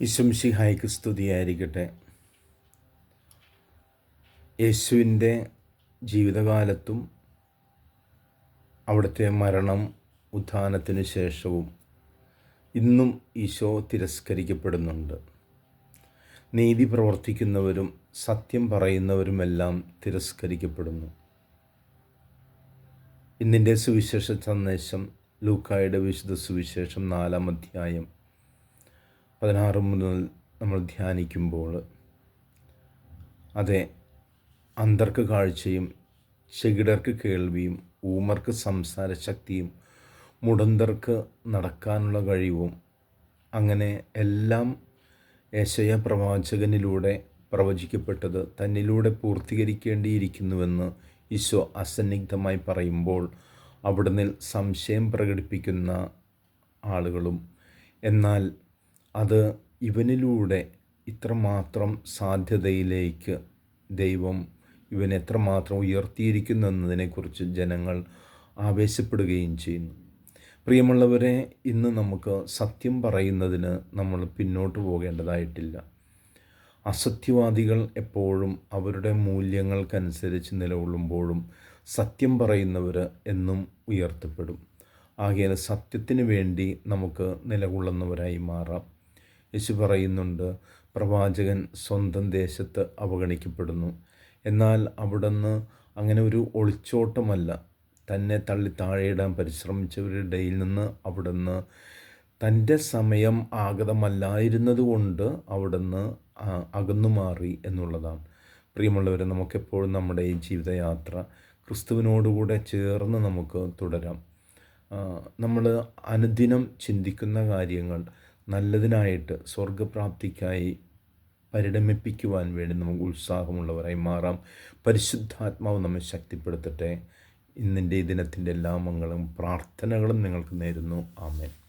ഇശംഷിഹായ്ക്ക് സ്തുതിയായിരിക്കട്ടെ. യേശുവിന്റെ ജീവിതകാലത്തും അവിടുത്തെ മരണം ഉത്ഥാനത്തിനു ശേഷവും ഇന്നും ഈശോ തിരസ്കരിക്കപ്പെടുന്നുണ്ട്. നീതി പ്രവർത്തിക്കുന്നവരും സത്യം പറയുന്നവരുമെല്ലാം തിരസ്കരിക്കപ്പെടുന്നു. ഇന്നിന്റെ സുവിശേഷ സന്ദേശം ലൂക്കായുടെ വിശുദ്ധ സുവിശേഷം നാലാം അധ്യായം പതിനാറ് മുതൽ നമ്മൾ ധ്യാനിക്കുമ്പോൾ അതെ അന്തർക്ക് കാഴ്ചയും ചെകിടർക്ക് കേൾവിയും ഊമർക്ക് സംസാരശക്തിയും മുടന്തർക്ക് നടക്കാനുള്ള കഴിവും അങ്ങനെ എല്ലാം യശയ പ്രവാചകനിലൂടെ പ്രവചിക്കപ്പെട്ടത് തന്നിലൂടെ പൂർത്തീകരിക്കേണ്ടിയിരിക്കുന്നുവെന്ന് ഈശോ അസന്നിഗ്ധമായി പറയുമ്പോൾ അവിടുന്ന് സംശയം പ്രകടിപ്പിക്കുന്ന ആളുകളും എന്നാൽ അത് ഇവനിലൂടെ ഇത്രമാത്രം സാധ്യതയിലേക്ക് ദൈവം ഇവൻ എത്രമാത്രം ഉയർത്തിയിരിക്കുന്നു എന്നതിനെക്കുറിച്ച് ജനങ്ങൾ ആവേശപ്പെടുകയും ചെയ്യുന്നു. പ്രിയമുള്ളവരെ ഇന്ന് നമുക്ക് സത്യം പറയുന്നതിന് നമ്മൾ പിന്നോട്ട് പോകേണ്ടതായിട്ടില്ല. അസത്യവാദികൾ എപ്പോഴും അവരുടെ മൂല്യങ്ങൾക്കനുസരിച്ച് നിലകൊള്ളുമ്പോഴും സത്യം പറയുന്നവർ എന്നും ഉയർത്തപ്പെടും. ആകെ സത്യത്തിന് വേണ്ടി നമുക്ക് നിലകൊള്ളുന്നവരായി മാറാം. യേശു പറയുന്നുണ്ട് പ്രവാചകൻ സ്വന്തം ദേശത്ത് അവഗണിക്കപ്പെടുന്നു. എന്നാൽ അവിടുന്ന് അങ്ങനെ ഒരു ഒളിച്ചോട്ടമല്ല. തന്നെ തള്ളി താഴെയിടാൻ പരിശ്രമിച്ചവരുടെ ഇടയിൽ നിന്ന് അവിടുന്ന് തന്റെ സമയം ആഗതമല്ലായിരുന്നതുകൊണ്ട് അവിടുന്ന് അകന്നു മാറി എന്നുള്ളതാണ്. പ്രിയമുള്ളവരെ നമുക്കെപ്പോഴും നമ്മുടെ ഈ ജീവിതയാത്ര ക്രിസ്തുവിനോടുകൂടെ ചേർന്ന് നമുക്ക് തുടരാം. നമ്മൾ അനുദിനം ചിന്തിക്കുന്ന കാര്യങ്ങൾ നല്ലതിനായിട്ട് സ്വർഗപ്രാപ്തിക്കായി പരിണമിപ്പിക്കുവാൻ വേണ്ടി നമുക്ക് ഉത്സാഹമുള്ളവരായി മാറാം. പരിശുദ്ധാത്മാവ് നമ്മെ ശക്തിപ്പെടുത്തട്ടെ. ഇന്നിന്റെ ദിനത്തിന്റെ എല്ലാ മംഗളും പ്രാർത്ഥനകളും നിങ്ങൾക്ക് നേരുന്നു. ആമേൻ.